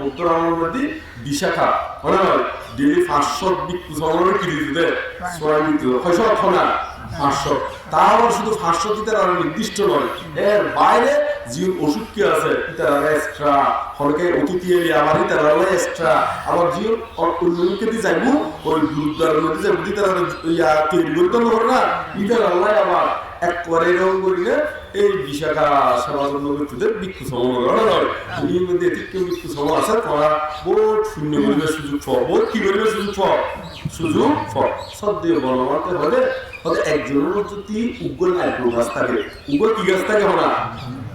মধ্যে বিশাখা। হ্যাঁ ডেলি পাঁচশো বিক্ষু সময় কি দিতে সোয়াই দিতে হয়তো না পাঁচশো। তাও শুধু পাঁচশো দিতে নির্দিষ্ট নয়। এর বাইরে যে ওষুধ কি আছে? এক্সট্রা হলকে অতিথি এলি তারা এক্সট্রা অন্যকে দিয়ে যাইব, ওই গুরুদ্বারের মধ্যে যাইব দিয়ে তারা ইয়া না। এরকম করিলে এই বিশাখা করা নয় এই মধ্যে সময় আছে? তারা বহুত শূন্য করিবে সুযোগ পাও বহুত কি করিবে সুযোগ পাও সুযোগ হয়তো একজনের যদি উগ্র নাইট্রো গাছ থাকে উগ্র কি গাছ থাকে না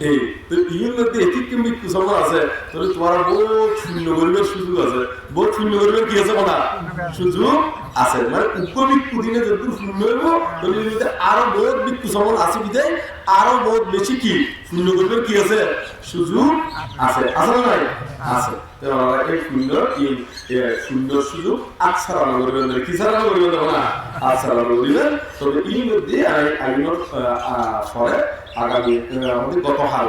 এই, তো ইয়ের মধ্যে এটি কিন্তু আছে, তাহলে তোমার বহুত শূন্য করিবার সুযোগ আছে। বহুত শূন্য করিবার কি আছে না সুযোগ আছে। মানে উপবিক্ষু দিনে যদি শূন্য হইব, তাহলে আরও বহুত বিক্ষু সমন আছে বিদায় আরও বহুত বেশি কি? শূন্য করিবার কি আছে? সুযোগ আছে। আছে না নাই? আছে। এই সুন্দর সুন্দর সুযোগ করবেন কি সারানো করবেন তবে আইনের পরে আগামী আহ, আমাদের গত হাল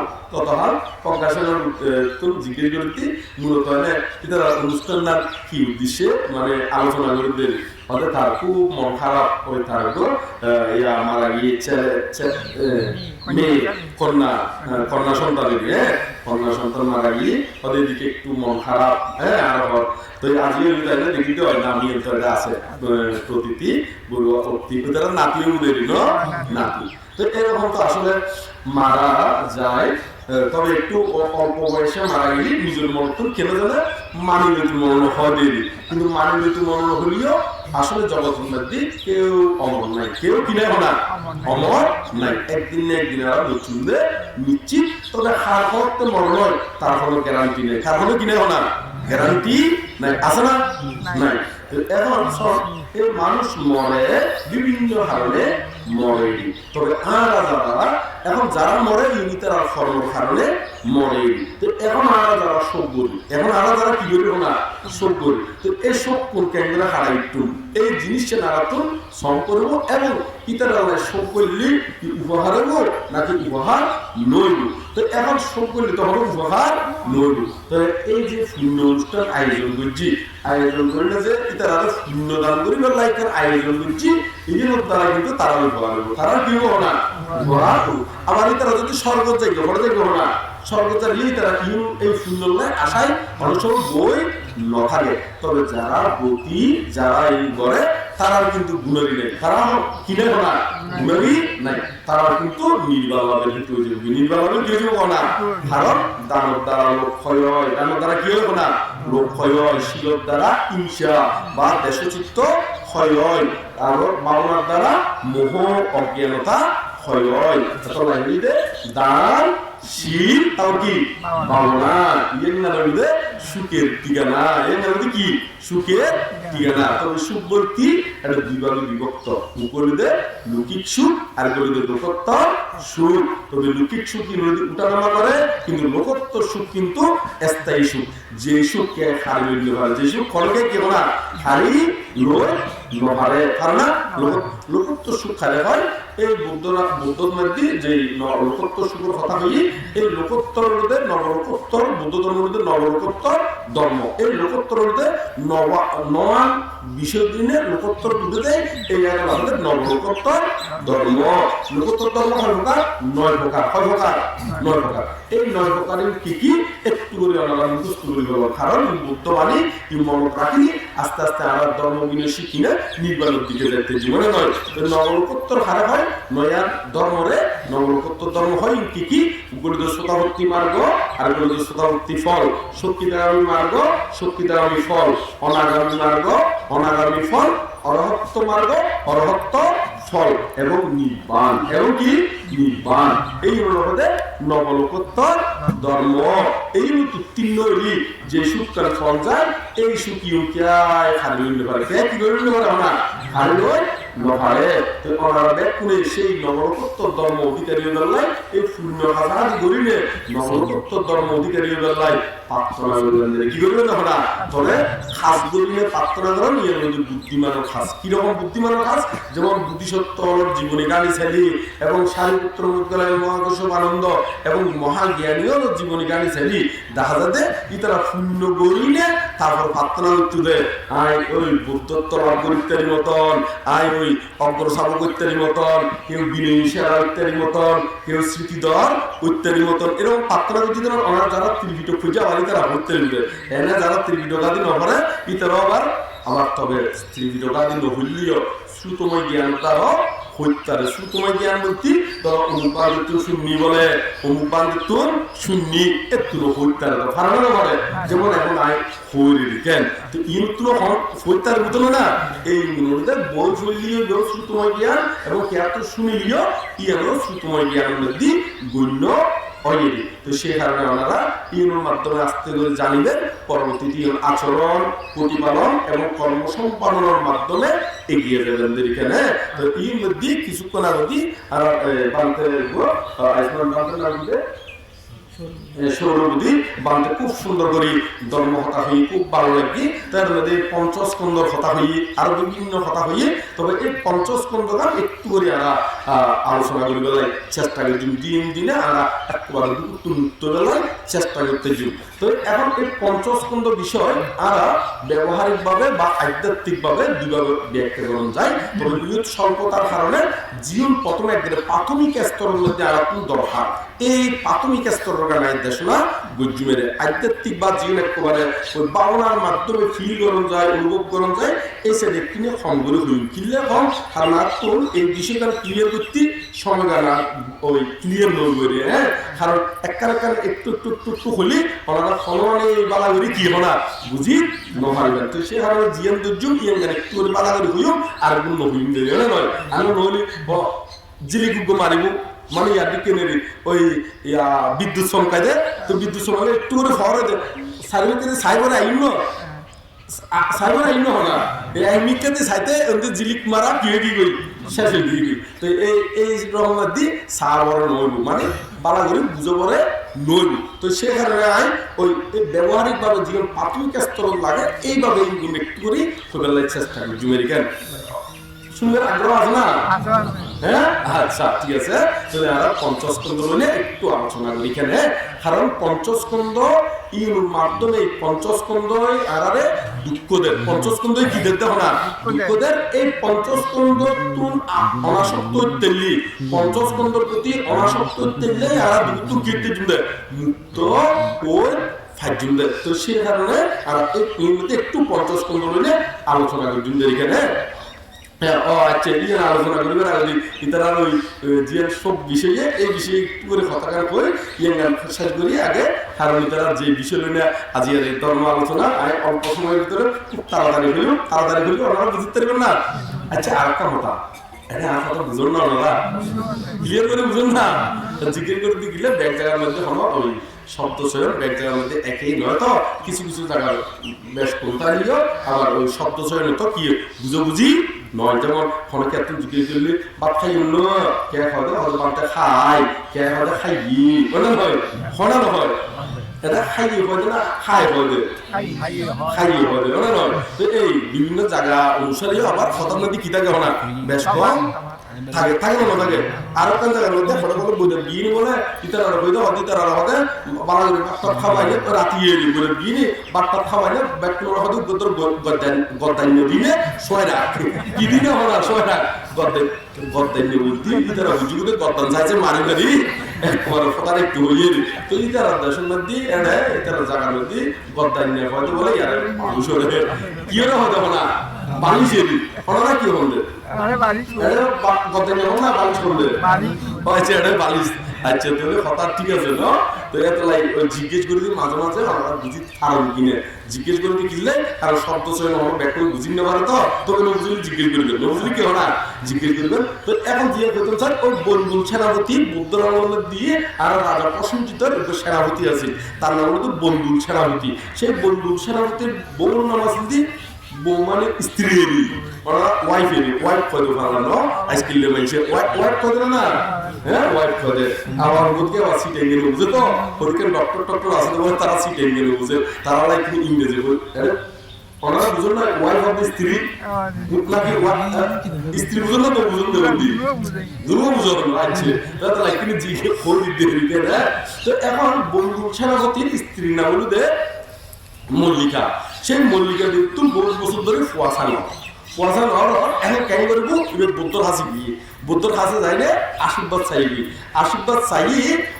প্রকাশনের জিজ্ঞেস করতে মূলত মানে কি উদ্দেশ্যে? মানে আলোচনা করে দেন হয়তো তার খুব মন খারাপ থাকতো। ইয়া মারা গিয়ে ছেলে ছে- আহ, মেয়ে কন্যা কন্যা সন্তান হ্যাঁ? কন্যা সন্তান মারা গিয়ে ওদের দিকে একটু মন খারাপ হ্যাঁ? আর তো আজকে তাহলে দেখিতে হয় না আমি আছে আহ, প্রতীতি বলব নাতিও দেরি নাতি। তো এরকম তো আসলে মারা যায়। তবে একটু অল্প বয়সে মারা গেলে নিজের মরণ কেন জানে মানি মৃত্যু মরণ হয় দেরি কিন্তু মানি মৃত্যু মরণ হলেও আসলে জগৎ মধ্যে কেউ অমর নাই। কেউ কিনে না অমর নাই। একদিন না একদিন আর মৃত্যুতে নিশ্চিত। তবে হার করতে মরণ হয় তার কোনো গ্যারান্টি নেই। কার কোনো কিনে না গ্যারান্টি নাই। আছে না? নাই। এখন মানুষ মরে বিভিন্ন কারণে মরে তবে আর যারা এখন যারা মরে, ইনি তারা কর্ম কারণে মরে। তো এখন আর যারা শোক করি এখন আর যারা কি করি না? শোক করি তো এই শোক কোন কেন্দ্রে হারাইটু এই জিনিসটা নাড়াতুন সম করব এবং ইতারা শোক করলে কি উপহার হইব নাকি উপহার নইব? তো এখন শোক করলে তো হবে উপহার নইব। তো এই যে শূন্য অনুষ্ঠান আয়োজন করছি, আয়োজন করলে যে ইতারা শূন্য দান করিবার লাইকের আয়োজন করছি এই জন্য তারা কিন্তু তারা উপহার হইব। তারা কি হব না। আবার তারা যদি স্বর্গ বড় না। স্বর্গ চালিয়ে তারা এই সুন্দর আশায় বই থাকে তবে যারা গতি যারা এই করে তারা কিন্তু নেই। তারা কিনে না নাই। তারা কিন্তু না কারণ দানব দ্বারা ক্ষয় হয়। দানব দ্বারা কি হবে না হয়। দ্বারা হিংসা বা দেশচিত্ত ক্ষয় হয়। আর বাবনার দ্বারা মোহ, অজ্ঞানতা হয় তাহলে এগুলিতে দান শীল তাও কি ভাবনা ইয়ের নাম হইলে সুখের ঠিকানা এর নাম কি সুখের ঠিকানা তবে সুখ বলতে একটা বিভাগে বিভক্ত উপরিদে লৌকিক সুখ আর বলিদে লোকোত্তর সুখ তবে লৌকিক সুখ ইংরেজি উঠানামা করে কিন্তু লোকোত্তর সুখ কিন্তু স্থায়ী সুখ যে সুখকে হয় যে সুখ খড়কে কেন না খালি লই নহারে কারণ লোকোত্তর সুখ খালে হয়, এই বুদ্ধরা মধ্যে যে লোকোত্তর সুখের কথা বলি এই লোকোত্তর মধ্যে নবলোকোত্তর বুদ্ধ ধর্মের নবলোকোত্তর ধর্ম এই লোকোত্তর মধ্যে নবা নয়ান বিষয় দিনে লোকোত্তর বুদ্ধতে এই আমাদের নবলোকোত্তর ধর্ম লোকোত্তর ধর্ম হয় প্রকার নয় প্রকার। হয় প্রকার, নয় প্রকার। এই নয় প্রকারের কি কি? একটু করে আমরা মুখস্থ করে দেবো কারণ বুদ্ধবাণী কি মনত রাখিনি আস্তে আস্তে আমার ধর্ম বিনয় শিখি না, নির্বাণের দিকে যেতে জীবনে নয়। নবলোকোত্তর হারে হয়, নয়া ধর্মরে নবলোকোত্তর ধর্ম হয় কি কি? গরিত শতাবর্তী মার্গ আর গরিত শতাবর্তী ফল। শক্তিদারামী মার্গ শক্তিদারামী ফল। অনাগামী মার্গ, অনাগামী ফল। অরহত্ত মার্গ, অরহত্ত ফল এবং নির্বাণ এবং কি নির্বাণ। এই হলো আমাদের নবলোকোত্তর ধর্ম। এই ঋতু তিন যে সুখটার ফল যায়, এই সুখী ইউকিয়ায় খালি নিতে পারে। কি করে নিতে পারে আমরা? খালি যেমন জীবনী এবং সারিপুত্র মুদ্রালয় আনন্দ, এবং মহাজ্ঞানীয় জীবনী গাড়ি ছেলি দেখা যাতে ইতারা শূন্য গরিলে তারপর প্রার্থনা করতে দেয় আয় ওই বুদ্ধত্ব মতন, আয় ওই অগ্রসাবক ইত্যাদি মতন, কেউ বিনয়ী সেরা ইত্যাদি মতন, কেউ স্মৃতিধর ইত্যাদি মতন। এরকম পাত্র যদি ওনারা যারা ত্রিপিট খুঁজে আবার তারা ভর্তি নিবে এনে যারা ত্রিপিটকাদি নহরে ইতারও আবার আমার তবে ত্রিপিটকাদি নহলিও শ্রুতময় জ্ঞান তারও হত্যারে শ্রুতময় জ্ঞান বলতে ধরো, অমুক বান্ধব শুননি বলে, অমুক বান্ধব শুননি একটু হত্যারে তো ফারানো বলে? যেমন এখন আয় হইরি কেন তো ইন্ত্র হত্যার মতন না। এই মনে বই ফলিও গেল শ্রুতময় জ্ঞান এবং কেয়াত শুনিলিও ইয়ানো শ্রুতময় জ্ঞান মধ্যে গণ্য হয়নি। তো সেই কারণে ওনারা ইউনোর মাধ্যমে আস্তে করে জানিবেন পরবর্তী আচরণ, প্রতিপালন এবং কর্ম সম্পাদনের মাধ্যমে এগিয়ে যাবেন এখানে তো কিছুক্ষণ আগে আর বানতে খুব সুন্দর করে, ধর্ম খুব ভালো লাগি। তার মধ্যে পঞ্চস্কন্দর আরও বিভিন্ন তবে এই একটু করে আমরা আলোচনা করি বেলায়, চেষ্টা করি দিন, দিনে নৃত্য বেলায় চেষ্টা করতে এখন এই পঞ্চস্কন্দ বিষয় আমরা ব্যবহারিক ভাবে বা আধ্যাত্মিক ভাবে দুইভাবে ব্যাখ্যা করা যায়। তবে বিদ্যুৎ স্বল্পতার কারণে জীবন প্রথমে একদিকে প্রাথমিক স্তরের মধ্যে আর দরকার। এই প্রাথমিক স্তরের গান দেশনা গুজ্জুমের আধ্যাত্মিক বা জীবন একেবারে ওই বাবনার মাধ্যমে ফিল করা যায়, অনুভব করা যায়, এই সাইডে কিনে সংগ্রহ হইল কিনলে কারণ আর তোর এই বিষয়টা ক্লিয়ার করতে সময় গানা ওই ক্লিয়ার নই করে হ্যাঁ? কারণ একবার একবার একটু একটু একটু একটু হলে ওনারা ফলনে বালা করে কি হনা? বুঝি? নহাইবেন তো সে কারণে জিয়ান দুর্যোগ, ইয়ান গান একটু বালা করে হইও, আর গুণ নহইম দেবে নয়। আমি নহলে জিলি গুগ্গ মারিব মানে দিকে নেবে ওই ইয়া বিদ্যুৎ চমকাই দে তো বিদ্যুৎ চমকালে একটু করে হরে দে। সাইবার সাইবার আইন সাইবার আইন হনা এই আইমিকাতে সাইতে ওদের জিলিক মারা কি কি কই শেষ হয়ে গিয়ে তো এই এই রকমের দি সার নইব। মানে বালা করে বুঝো পরে নইব। তো সে কারণে আই ওই ব্যবহারিক ভাবে জীবন প্রাথমিক স্তর লাগে, এইভাবে একটু করে খুবই চেষ্টা করি। জুমেরিকান শুনবেন আগ্রহ আছে না? হ্যাঁ? আচ্ছা ঠিক আছে। তাহলে আমরা পঞ্চস্কন্ধ নিয়ে একটু আলোচনা করি এখানে। কারণ পঞ্চস্কন্ধ ইর মাধ্যমে পঞ্চস্কন্ধ আরারে দুঃখদের। পঞ্চস্কন্ধ কি দেখতে না দুঃখদের। এই পঞ্চস্কন্ধ তুন অনাসক্ত তেলি পঞ্চস্কন্ধর প্রতি অনাসক্ত তেলে আর দুঃখ কীর্তি জুড়ে। মুক্ত ওই ফাইজুমদের তো সেই কারণে আর এই একটু পঞ্চস্কন্ধ নিয়ে আলোচনা করি জুমদের এখানে। ও আচ্ছা এই আলোচনা করবে আর ইতারা ওই যে সব বিষয়ে, এই বিষয়ে একটু করে কথা গান করে ইয়ে শেষ করি আগে কারণ যে বিষয় লইনে আজি এই ধর্ম আলোচনা আমি অল্প সময়ের ভিতরে খুব তাড়াতাড়ি হইল তাড়াতাড়ি হইল, ওনারা বুঝতে পারবেন না। আচ্ছা আর একটা কথা বুঝুন না ওনারা। ক্লিয়ার জিজ্ঞেস করে জায়গার মধ্যে কোনো ওই শব্দ চয়ন, ব্যাগ জায়গার মধ্যে একই নয় তো, কিছু কিছু জায়গা বেশ কোনটারিও আবার ওই শব্দ চয়ন তো কি, বুঝো বুঝি নয় যেমন জিজ্ঞেস করলে ভাত খাই অন্য কে বাপটা খাই, কে খাওয়া খাই বলে নয় হনা নহয়? এটা খাই হয় না খাই হয় খাই ওটা নয় তো এই বিভিন্ন জায়গা অনুসারে আবার খতম নদী কি থাকে বেশ কম থাকে থাকে থাকে। আর একটা জায়গার মধ্যে ফটো বিয়ে বলে ইতার আর বই দেয় ইতার আর হতে করে খাওয়াইলে রাতি এলি বলে বিয়ে বাট্টা খাওয়াইলে হতে দিনে কি দিনে হলো ছয় রাখ। গদ্দান গদ্দান বলতে ইতার চাইছে, মারি মারি একবার ফটার একটু হইয়ে তো ইতার দেশের মধ্যে এনে ইতার জায়গার মধ্যে হয়তো বলে, ইয়ার মানুষ কি হলে হতে না? বালিশেরই ওনারা কি আচ্ছা তাহলে হঠাৎ ঠিক আছে না? তো এত লাই জিজ্ঞেস করে দিই মাঝে মাঝে আমরা বুঝি কারণ কিনে জিজ্ঞেস করে দিই কিনলে কারণ শব্দ আমরা বুঝি না পারে তো? জিজ্ঞেস কেউ না জিজ্ঞেস করবেন তো এখন দিয়ে বেতন স্যার ওই সেনাপতি বুদ্ধ দিয়ে আর রাজা প্রসঞ্জিত সেনাপতি আছে তার নাম হলো বন্ধুল সেনাপতি। সেই বন্ধুল সেনাপতির বউর নাম আছে বউ মানে স্ত্রী এরি ওরা ওয়াইফ এরি ওয়াইফ কদে ফালানো আজকাল মানুষের ওয়াইফ ওয়াইফ কদে না? হ্যাঁ ওয়াইফ কদে আবার বুঝকে আবার সিটে গেলে বুঝে তো? ওদিকে ডক্টর টক্টর আছে তো তারা সিটে গেলে বুঝে। তারা লাইক ইংরেজি বল ওনারা বুঝুন না ওয়াইফ অফ স্ত্রী? নাকি wa- স্ত্রী বুঝুন না তো বুঝুন দেবেন দি দুর্গা পুজো আছে তাহলে লাইক কিন্তু জিকে খোল দিতে দিতে না তো এখন বন্ধু সেনাপতির স্ত্রী নাম হলো দে মল্লিকা। সেই মল্লিকা কিন্তু বহু বছর ধরে ফুয়াশানো ফুয়াশানো এখন কেন করব এবার বুদ্ধর হাসি গিয়ে বুদ্ধর হাসি যাইলে আশীর্বাদ চাইবি আশীর্বাদ চাই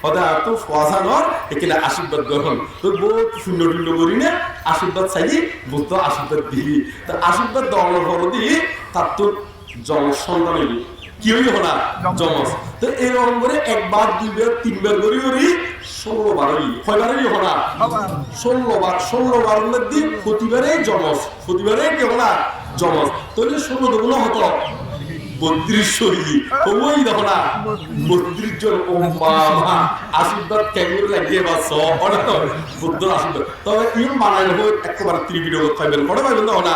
হতে তো ফুয়াশানোর এখানে আশীর্বাদ গ্রহণ তো বহু শূন্য টুন্য করি না আশীর্বাদ চাই বুদ্ধ আশীর্বাদ দিবি তো আশীর্বাদ দেওয়ার পর দিয়ে তার তো জল সন্তান কি হইল না জমস তো এরকম করে একবার দুইবার তিনবার করে করি ষোলো বার হইলি কয়বার ষোলো বার ষোলো বার মধ্যে প্রতিবারে জমস প্রতিবারে কেউ না? জমস তাহলে ষোলো দেবো হতো। বত্রিশ হইলি ওই দেখো না বত্রিশ জন ও বাবা আশীর্বাদ কেমন লাগিয়ে বা স বুদ্ধ আশীর্বাদ। তবে বানাই হই একেবারে ত্রিভিডিও খাইবেন বড় পাইবেন না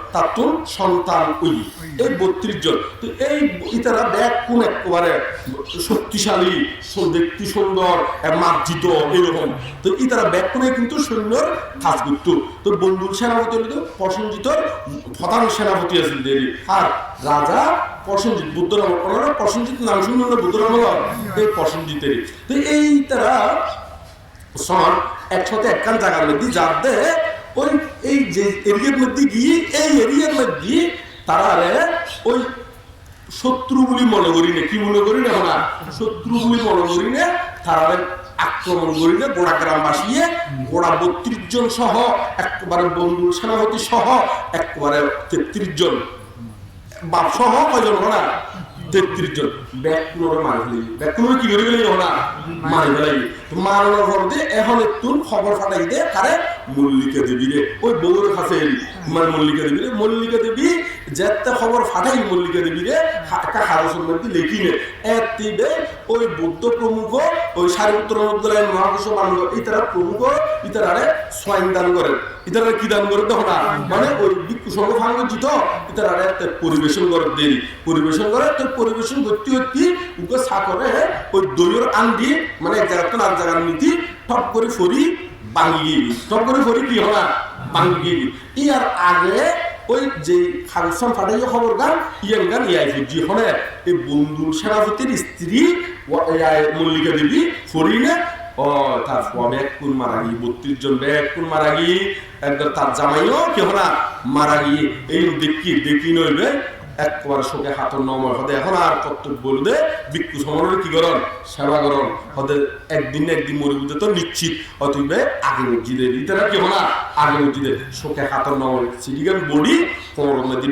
তার তো সন্তান এই বত্রিশ জন। তো এই ইতারা দেখ কোন শক্তিশালী দেখতে সুন্দর মার্জিত এরকম তো ইতারা করে কিন্তু কাজ করত তো বন্ধু সেনাপতি হলো প্রসেনজিত প্রধান সেনাপতি দেরি আর রাজা প্রসেনজিৎ, বুদ্ধ ওনারা প্রসেনজিৎ নাম শুনলেন না বুদ্ধ? এই তো এই তারা একসাথে একখান জায়গার মধ্যে যাতে ওই এই যে এরিয়ার মধ্যে গিয়ে, এই এরিয়ার মধ্যে তারা ওই শত্রু বলি মনে করি না। কি মনে করি না শত্রু বলি মনে করি না, তারা আক্রমণ করি না। গোড়া গ্রাম বাসিয়ে গোড়া বত্রিশ জন সহ, একবারে বন্ধু সেনাপতি সহ, একবারে তেত্রিশ জন। বাপ সহ কয়জন না তেত্রিশ জন। পুরো মারি পুরো কি করে গেলি না মারি ফেলাই মারানোর এখন একটু খবর ফাটাই দে কারে মল্লিকা দেবী রে। ওই বউর কাছে মানে মল্লিকা দেবী রে। মল্লিকা দেবী যেতে খবর ফাটাই মল্লিকা দেবী রে। একটা হারসের মধ্যে লেখি নে। ওই বৌদ্ধ প্রমুখ, ওই সারি উত্তর মধ্যে মহাকর্ষ ইতারা প্রমুখ, ইতারারে সোয়াইন দান করেন। ইতারা কি দান করে দেখো না? মানে ওই ভিক্ষু সংঘ ফাঙ্গ জিত তে পরিবেশন করে দেরি। পরিবেশন করে তোর পরিবেশন করতে করতে উকে সাকরে ওই দইয়ের আন্দি মানে এক জায়গা তো আর নীতি টপ করে ফরি ভাঙি টপ করে ফরি কি হয় না ইয়ার আগে ওই যে ফাংশন ফাটাইয়া খবর গান, ইয়ান গান ইয়াই ফুজি হনে এই বন্ধু সেনাপতির স্ত্রী মল্লিকা দেবী ফরিনে ও, তার ব্যাগ কোন মারা গিয়ে বত্রিশ জন ব্যাগ কোন মারা গিয়ে একদম তার জামাইও কেহ না মারা গিয়ে এই দেখি দেখি নইবে একবার শোকে হাতর নময় হদে এখন আর কর্তব্য বলবে বিক্ষু সমরের কি করন সেবা করন হদে একদিন একদিন মরে বুঝতে তো নিশ্চিত। অতইবে আগে মসজিদে ইতারা কি হল? আগে মসজিদে শোকে হাতর নময় সিডিগান বডি কোমর মধ্যে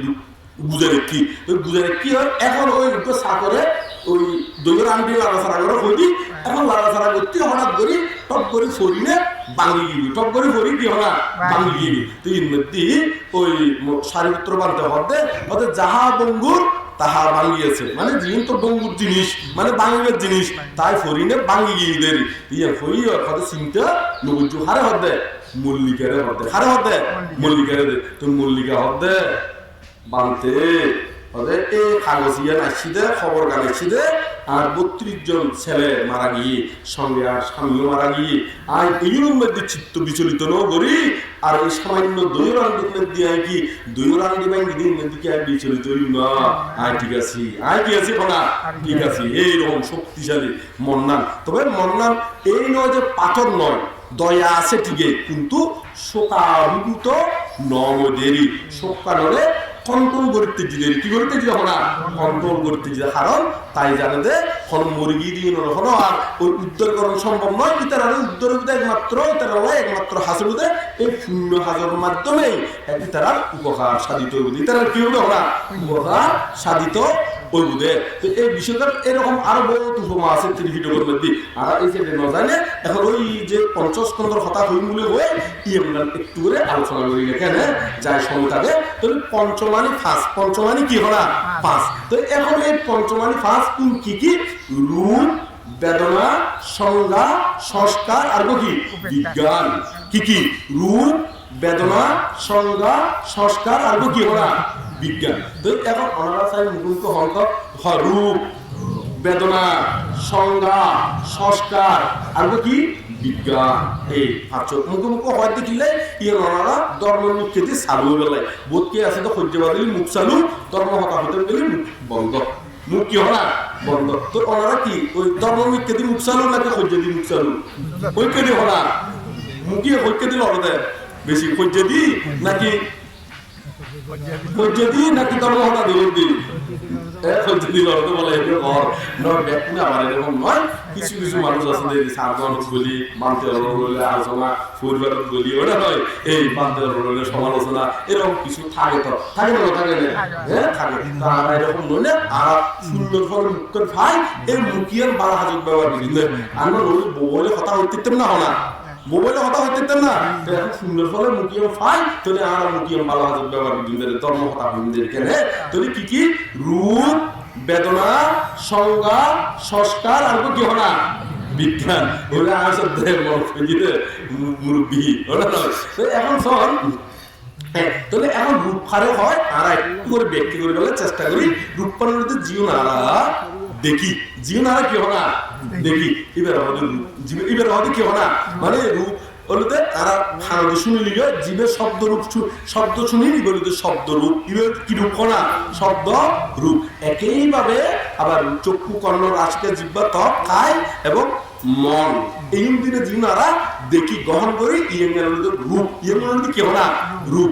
বুঝে রেখি। বুঝে রেখি হয়, এখন ওই সাগরে ওই দইয়ের আন্টি লাড়াছাড়া করে হইলি এখন লাড়াছাড়া করতে হঠাৎ করি টপ করে বাঙি গিবি। টপ করে ফরি কি বাঙি গিবি। মধ্যে ওই সারিপুত্র বানতে হতে হতে যাহা বঙ্গুর তাহা ভাঙিয়েছে মানে জিনিস তো ডঙ্গুর জিনিস মানে বাঙালির জিনিস। তাই ফরিনে বাঙি গিয়ে দেরি। ইয়ে ফরি হতে চিন্তা নবুজু হারে হতে মল্লিকারে হতে হারে হতে মল্লিকারে দে। তো মল্লিকা বানতে। ওদের এই কাগজিয়া খবর আর বত্রিশ জন ছেলে মারা গিয়ে, সঙ্গে আর স্বামীও মারা গিয়ে, আর মধ্যে চিত্ত বিচলিত আর এই সামান্য দই মধ্যে আয় কি দই দিদির মধ্যে বিচলিত হই না? আয় ঠিক আছে, আয় কি আছে ঠিক আছে শক্তিশালী মন্নান। তবে মন্নান এই নয় যে পাথর নয়, দয়া আছে ঠিকই, কিন্তু শোকাভিভূত নমদেরই শোকানলে কন্ট্রোল করতে জিদে কি করতে জিদে না কন্ট্রোল করতে জিদে কারণ তাই জানে যে হল মুরগি দিয়ে হল আর ওই উদ্ধার করা সম্ভব নয়। ইতারা উদ্ধার বিদে একমাত্র, ইতারা একমাত্র বিদে এই শূন্য হাজার মাধ্যমে ইতারার উপকার সাধিত হইব। ইতার কি হবে না উপকার সাধিত ওই বুধে তো এই বিষয়টা এরকম আরও বহুত উপমা আছে তিনি করবে আর এই যে ন জানে, এখন ওই যে পঞ্চাশ পনেরো কথা হইম বলে হয়ে ই আমরা একটু করে আলোচনা করি কেন? যাই সময় তো পঞ্চমানি ফাঁস। পঞ্চমানি কি হলা? ফাঁস। তো এখন এই পঞ্চমানি ফাঁস কোন কি কি? রূপ, বেদনা, সংজ্ঞা, সংস্কার আর কি? বিজ্ঞান। কি কি? রূপ, বেদনা, সংজ্ঞা, সংস্কার আর কি ওরা বিজ্ঞান এখন মুখুন্ত হন্ত হয় রূপ বেদনা সংজ্ঞা সংস্কার আর কি হয় ইয়ে আছে মুখ ধর্ম বন্ধ মুখ হলা বন্ধ কি ওই ধর্ম নাকি ঐক্য দি হলা মুখিয়ে ঐক্য দিল বেশি সহ্য দি নাকি সহ্য দি নাকি ধর্ম হতা দিল দি যদি লড়তে বলে এটা ঘর নয় ব্যক্তি আমার এরকম নয়। কিছু কিছু মানুষ আছে যে সাধারণ বলি মানতে বলে আলোচনা পরিবার বলি ওটা নয় এই মানতে সমালোচনা এরকম কিছু থাকে তো। থাকে না থাকে না? হ্যাঁ থাকে। তারা এরকম নয় আর সুন্দর ফল মুখের ভাই এই মুখিয়ার বালা হাজত ব্যবহার করি। আমরা বলে কথা না হনা মোবাইলে কথা না। এখন সুন্দর ফলে মুখিয়াম ফাই তাহলে আর মুখিয়াম ভালো হাজার ব্যবহার ধর্ম কথা বিদ্যুতের কেনে? তাহলে কি কি? রূপ বেদনা সংজ্ঞা সংস্কার আর কি হনা বিজ্ঞান ওরা আসল দেহ মুরব্বী ওরা এখন শোন হ্যাঁ, তাহলে এখন রূপ হয় আর একটু করে ব্যক্তি করে চেষ্টা করি রূপ পানের জীবন আরা দেখি, জীবন আরা কি হনা দেখি, এবার আমাদের কি মানে তারা শুনে শব্দ রূপ শব্দ শুনি শব্দ রূপ। কি রূপ হনা শব্দ একইভাবে আবার চক্ষু কর্ণ রাশিকে জিব্বা ত্বক খায় এবং মন। এই দিনে জিনারা দেখি, গ্রহণ করি ইয়েঙ্গের রূপ। ইয়েঙ্গের কি হনা রূপ।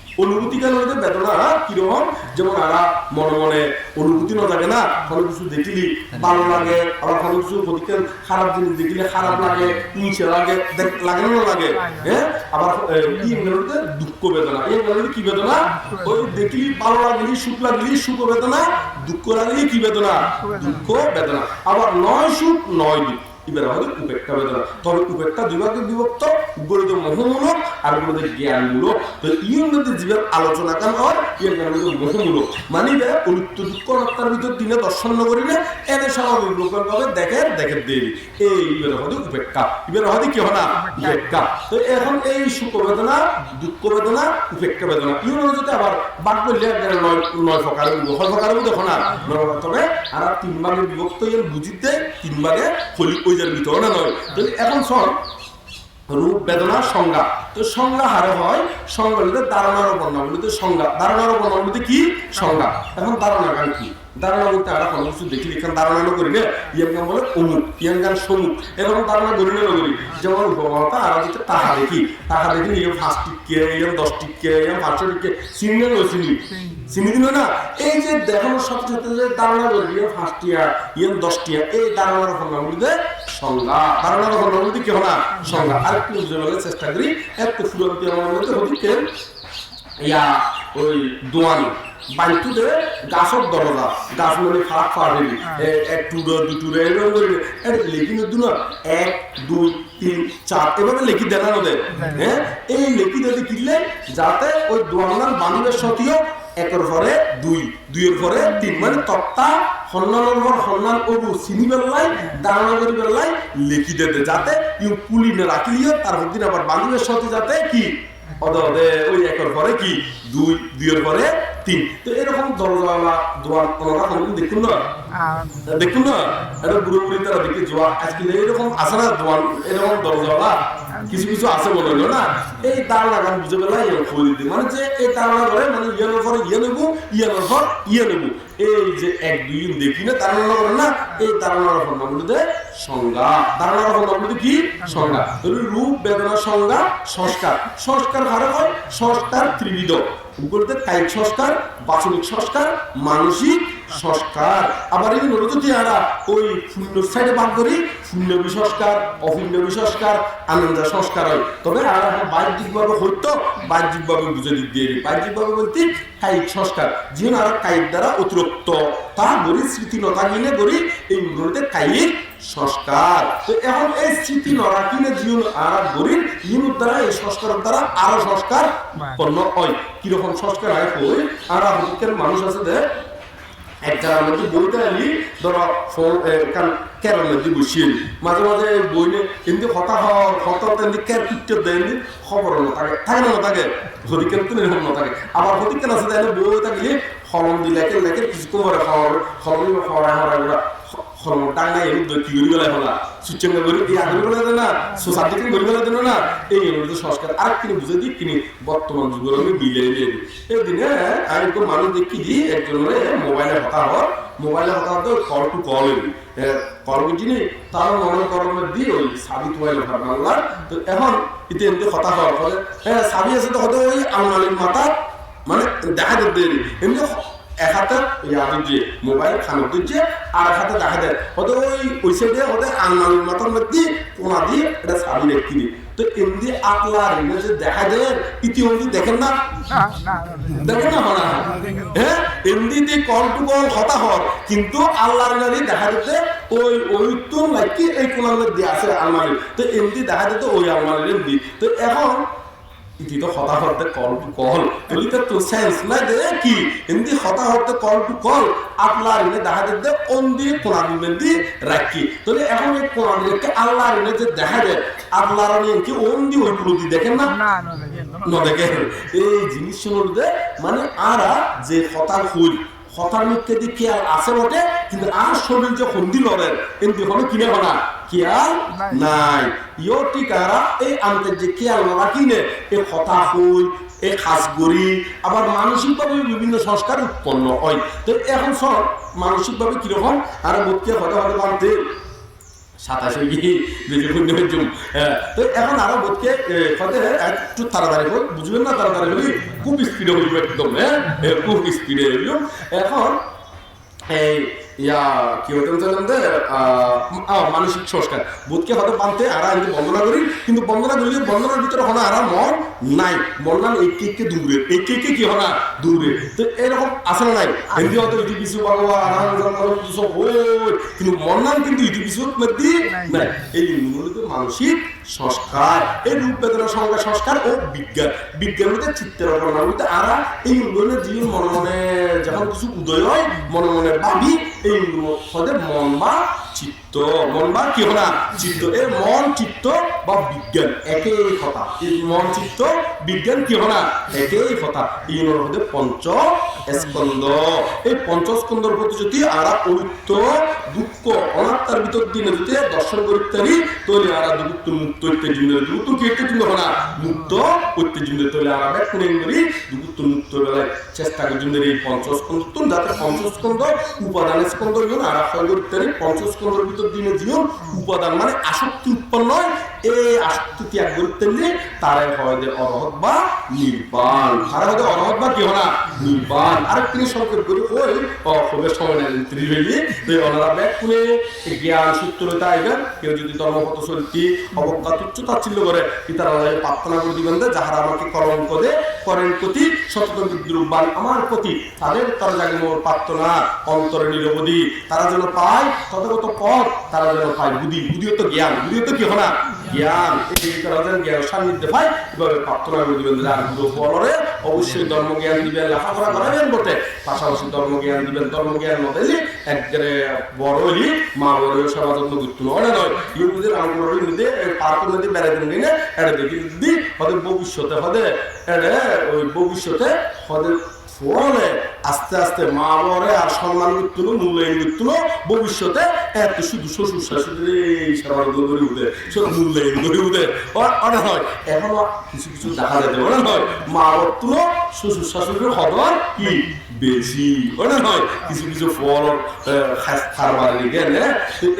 অনুভূতি কেন হইতে বেদনা কীরকম? যেমন আরা মনে মনে অনুভূতি না থাকে না? কোনো কিছু দেখিলি ভালো লাগে আবার কোনো কিছু খারাপ জিনিস দেখিলে খারাপ লাগে হিংসা লাগে লাগে না লাগে? হ্যাঁ? আবার বলতে দুঃখ বেদনা? এই বলতে কি বেদনা? ওই দেখলি ভালো লাগলি সুখ লাগলি সুখ বেদনা? দুঃখ লাগলি কি বেদনা। দুঃখ বেদনা। আবার নয় সুখ নয় দুঃখ। উপেক্ষা বেদনা। তবে উপেক্ষা দুই ভাগে বিভক্ত আর জ্ঞানমূলক। তো ইয়ের মধ্যে জীবের আলোচনা হয় ইয়ের অলিপ্ত দুঃখ ভিতর দিনে দর্শন করিলে এনে স্বাভাবিক ভাবে দেখে দেখে এই ইবের উপেক্ষা। ইবের কি হয় না? উপেক্ষা। তো এখন এই সুখ বেদনা, দুঃখ বেদনা, উপেক্ষা বেদনা ইউর যদি আবার বাদ নয় নয় হয় তবে আর তিন ভাগে বিভক্ত ইয়ের বুঝিতে তিন ভাগে ওই যার ভিতরে নয়? এখন শোন, রূপ, বেদনা, সংজ্ঞা। তো সংজ্ঞা হারে হয়, সংজ্ঞা বলতে দারণার নাম সংজ্ঞা। ধারণার উপর বলতে কি? সংজ্ঞা। এখন ধারণা কি? দারণা বলতে আমরা কোনো কিছু দারণা করি না বলে অমুক দারণা করি না করি। যেমন উপমাতা আর হচ্ছে টাকা দেখি টাকা দেখি ইয়ে পাঁচ টিকে ইয়ে দশ টিকে ইয়ে পাঁচশো টিকে চিনি না নয় চিনি চিনি দিল না? এই যে দেখানোর সাথে সাথে যে ধারণা করি ইয়ে পাঁচ টিয়া ইয়ে দশ টিয়া, এই ধারণার সংজ্ঞা। ধারণার কি হলো সংজ্ঞা। আর একটু চেষ্টা করি ফুলতি আমার মধ্যে হতে ইয়া, ওই দোয়ানি। দে দরজা গাছ মানে এক টুডো দু টুডো এরকম করে। এক দুই তিন চার এভাবে লেখি দেন ওদের হ্যাঁ? এই লেখি যদি কিনলে যাতে ওই বান্ধবের সতীয় একের পরে দুই দুইয়ের পরে তিন। মানে তত্তা সন্ন্যানের পর সন্ন্যান অবু চিনি বেল্লাই দাঁড়ানো করি বেল্লাই লেখি দে দে, যাতে ইউ পুলি না রাখিলিও তার দিন আবার বান্ধবের সাথে যাতে কি? অদে অদে ওই একের পরে কি? দুই দুইয়ের পরে তিন। তো এরকম দরজাওয়ালা দোয়ার তোলা কোনো দেখুন না? দেখুন না? এটা বুড়ো বুড়ি তারা দেখে জোয়া আজকে এরকম আছে না দোয়ান এরকম দরজাওয়ালা? কিছু কিছু আছে বলে না? এই দাঁড়া গান বুঝে পেলা ইয়ে খবর দিতে। মানে যে এই মানে ইয়ানোর পরে ইয়ে নেব ইয়ানোর পর ইয়ে নেব এই যে এক দুই দেখি না না এই বলে সংজ্ঞা কি? সংজ্ঞা। রূপ বেদনা সংজ্ঞা সংস্কার। সংস্কার কারও হয়? সংস্কার ত্রিবিধ। উপরতে কায়িক সংস্কার, বাচনিক সংস্কার, মানসিক সংস্কার। আবার এই নতুন চেহারা ওই শূন্য সাইডে ভাগ করি, শূন্য বিসংস্কার, অভিন্ন বিসংস্কার, আনন্দ সংস্কার হয়। তবে আর বাহ্যিকভাবে হইতো, বাহ্যিকভাবে বুঝে দিয়ে বাহ্যিকভাবে বলতে কায়িক সংস্কার। যেন আর কায়িক দ্বারা অতিরিক্ত তা গড়ি স্মৃতি নতা কিনে গড়ি এই মুহূর্তে কায়িক সংস্কার। তো এখন এই স্মৃতি নরা কিনে জীবন আর গড়ির ইউনুর দ্বারা এই সংস্কারের দ্বারা আরও সংস্কার উৎপন্ন হয়। কীরকম সংস্কার হয় কই? আর হকিকের মানুষ আছে দেখ একটা মধ্যে বইতে আনি ধরো ফোন কারণ বসিয়ে মাঝে মাঝে বই এমনি হতা হওয়ার হতা হতা এমনি ক্যার পিকচার দেয় এমনি খবর না থাকে থাকে না থাকে হরিকেন তো এরকম না থাকে। আবার হরিকেন আছে তাই বই থাকলে হলম দি লেখে লেখে কিছু করে খাওয়ার কি করি গেলে হলা সুচেঙ্গা করি এই আগে বলে দেয় না সোসাইটি দেন না এই সংস্কার আর কিনে বুঝে দিই কিনি বর্তমান যুগের আমি মিলে নিয়ে এই দিনে আমি একটু মানুষ দেখি দি একজনের মোবাইলে হতা মোবাইলে হতা হতে কল টু কল কল বুঝিনি তার মনে কর্মের দিয়ে ওই সাবি তোয়াইল বাংলার তো এখন ইতে হতা হওয়ার ফলে হ্যাঁ সাবি আছে তো হয়তো ওই মাথা মানে দেখা দিতে এমনি এক হাতে ইয়াদের দিয়ে মোবাইল খানোর দিচ্ছে আর এক হাতে দেখা দেয় হয়তো ওই ওই সাইডে ওদের আলমারির মাথার মধ্যে কোনা দিয়ে এটা সাবি রেখে দিই তো এমনি আকলা রেনে দেখা দেয় ইতিমধ্যে দেখেন না? দেখেন না হনা? হ্যাঁ? এমনি দিয়ে কল টু কল হতা হর কিন্তু আল্লাহর নারী দেখা যেতে ওই ওই তো নাকি এই কোনার মধ্যে আছে আলমারি? তো এমনি দেখা যেত ওই আলমারির এমনি তো এখন ইতি তো হতা হতে কল টু কল। তো সেন্স না দে কি? হিন্দি হতা হতে কল টু কল। দেখা দে কোন দিয়ে কোরআন রাখি। তাহলে এখন এই কোরআন আল্লাহ যে দেখা যায় কি ওন ওই পুরো দেখেন না? ন দেখে এই জিনিসগুলোর মধ্যে মানে আরা যে হতা হই হতার মিথ্যে দিয়ে খেয়াল আছে বটে? কিন্তু আর শরীর যে হন্দি লড়েন কিন্তু হলো কিনে হনা খেয়াল নাই। ইয় টিকারা এই আনতে যে খেয়াল লড়া কিনে? এই হতা হই এই খাসগড়ি আবার মানসিকভাবে বিভিন্ন সংস্কার উৎপন্ন হয়। তো এখন সব মানসিকভাবে কীরকম? আর বুধকে হতে হতে বানতে সাতাশে গিয়ে দেখে হ্যাঁ তো এখন আরও বোধকে একটু তাড়াতাড়ি হোক বুঝবেন না তাড়াতাড়ি হলি খুব স্পিডে হইব একদম হ্যাঁ? খুব স্পিডে হইব। এখন, এই ইয়া কি হতে চাইলাম মানসিক সংস্কার। বোধকে হয়তো পানতে আর আমি বন্দনা করি। কিন্তু বন্দনা করি বন্দনার ভিতরে হনা আর মন নাই। বন্যান এই কেকে দূরে এই কেকে কি হনা? দূরে তো এরকম আছে না নাই? হিন্দি হয়তো ইটি পিছু বাংলা আরাম কিছু কিন্তু মন্নান কিন্তু ইটি পিছুর মধ্যে নাই। এই মূলত মানসিক সংস্কার। এই রূপবেদনার সঙ্গে সংস্কার ও বিজ্ঞান। বিজ্ঞান মধ্যে চিত্তের অপরাধ মধ্যে আরা এই উন্নয়নের জীবন মনে মনে যখন কিছু উদয় হয়, মনে মনে ভাবি, এই হতে মন বা চিত্ত, মন বা কি হনা চিত্ত। এর মন, চিত্ত বা বিজ্ঞান, একই কথা। মন, চিত্ত, বিজ্ঞান কি হনা একই কথা। এই হতে পঞ্চ স্কন্দ এই পঞ্চস্কন্দর প্রতি যদি আরা পবিত্র দুঃখ, অনাত্মার ভিতর দিনে যদি দর্শন করতে পারি, তাহলে আরা দুঃখ মুক্ত উত্তেজিত দুঃখ কি হনা মুক্ত উত্তেজিত তাহলে আরা করি দুঃখ মুক্ত বেলায় চেষ্টা জন্য এই যাতে পঞ্চস্কন্দ উপাদানের স্কন্দ আরা করতে পঞ্চস্কন্দর ভিতর দিনে দিন উপাদান মানে আসক্তি উৎপন্ন হয় এই ত্যাগ করতে নিয়ে তারাই হয় অরহত বা নির্বাণ। তারা হয় যে অরহত বা কি হনা নির্বাণ। আরেক তিনি সংকেত করি ওই হবে সময় নেন ত্রিবেদী তো ওনারা ব্যাগ করে জ্ঞান সূত্রতা আইবেন কেউ যদি ধর্মগত চরিত্রী অবজ্ঞা তুচ্ছ তাচ্ছিল্য করে তারা প্রার্থনা করে দিবেন যাহারা আমাকে কলঙ্ক দে করেন প্রতি, সচেতন বিদ্রুপবান আমার প্রতি, তাদের তারা জাগে মোর প্রার্থনা, অন্তরে নিরবধি। তারা যেন পায় তথাগত পথ, তারা যেন পায় বুদ্ধি। বুদ্ধি তো জ্ঞান বুদ্ধি তো কি হনা জ্ঞান জ্ঞান করে দিবেন যে আর গুরু বলরে অবশ্যই ধর্ম জ্ঞান দিবেন, লেখাপড়া করাবেন বটে। পাশাপাশি ধর্ম দিবেন ধর্ম জ্ঞান মতে একবারে বড় হইলি মা বড় হয়ে সমাজ যত্ন করতো না নয় ভবিষ্যতে ওই ভবিষ্যতে ফলে আস্তে আস্তে মা বরে আর সম্মান করতো মূল্যায়ন করতো ভবিষ্যতে এত শুধু শ্বশুর শাশুড়ি উঠে মূল্যায়ন গড়ে উঠে। অনেক হয়, এখনও কিছু কিছু দেখা যেতে হয়। মা বর্তুলো শ্বশুর শাশুড়ির কি? বেশি নয় কিছু কিছু ফল খাবার গেলে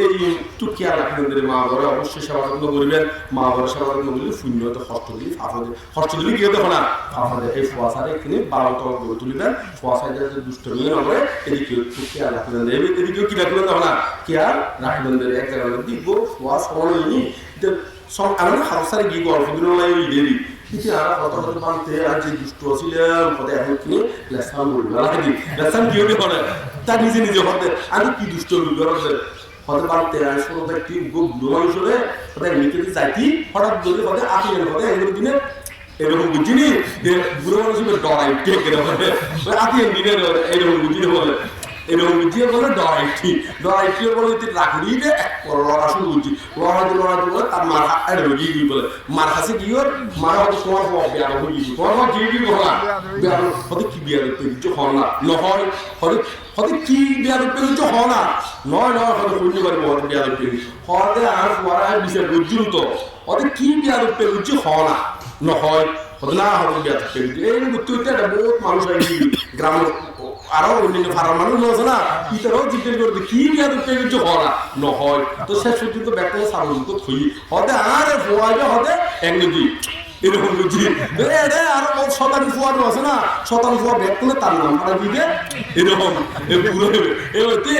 এই একটু খেয়াল রাখবেন যে মা বাবা অবশ্যই সেবা যত্ন করবেন। মা বাবা সেবা যত্ন করলে শূন্য হতে কষ্ট দিলি ফাফা দিলি কষ্ট না? ফাফা এই ফোয়াশারে এখানে বারো তলা গড়ে ফোয়াশায় যে দুষ্ট নিয়ে আমরা এদিকে একটু খেয়াল রাখবেন এদিকেও কি রাখবেন তখন খেয়াল রাখবেন এক জায়গায় দিব ফোয়া সমান সব আমি হাউসারে গিয়ে গল্প দিন দুষ্ট ছিলাম এখন কি? লেসান বলব কি হবে আমি কি হঠাৎ যদি হতে আটি হতে এগুলো এরকম বুঝিনি যে বুড়ো মানুষ ডরাই টেক হবে আটি দিনে এরকম বলে। এরকম বুঝিয়ে বলে ডরাইটি ডরাইটি বলে তুই লড়া শুরু করছি। বলে, তার মার গিয়ে বলে। মার কাছে মার হওয়া বিয়া গিয়ে তোমার গিয়ে গিয়ে হলা বিয়া হতে কি বিয়া দেখতে কিছু হল না। নহয় হতে হতে কি বিয়া দেখতে কিছু হল না। নয় নয় হতে শূন্য পারিব হতে বিয়া দেখতে হতে আর পড়া বিচার বুঝুন তো? হতে কি বিয়া দেখতে কিছু হল না। নহয় হতে না হতে বিয়া বহুত মানুষ গ্রামের আরও অন্যান্য মানুষ আছে না, ইতারাও জিজ্ঞেস করতে কি বিয়া দেখতে কিছু হরা নহয় তো শেষ পর্যন্ত ব্যাপার সার্বজনিক থই। হতে আর এরকম আছে না শতানি ফোয়া ব্যাগ করলে তার নাম দিবে। এরকম পুরো এরকম দিয়ে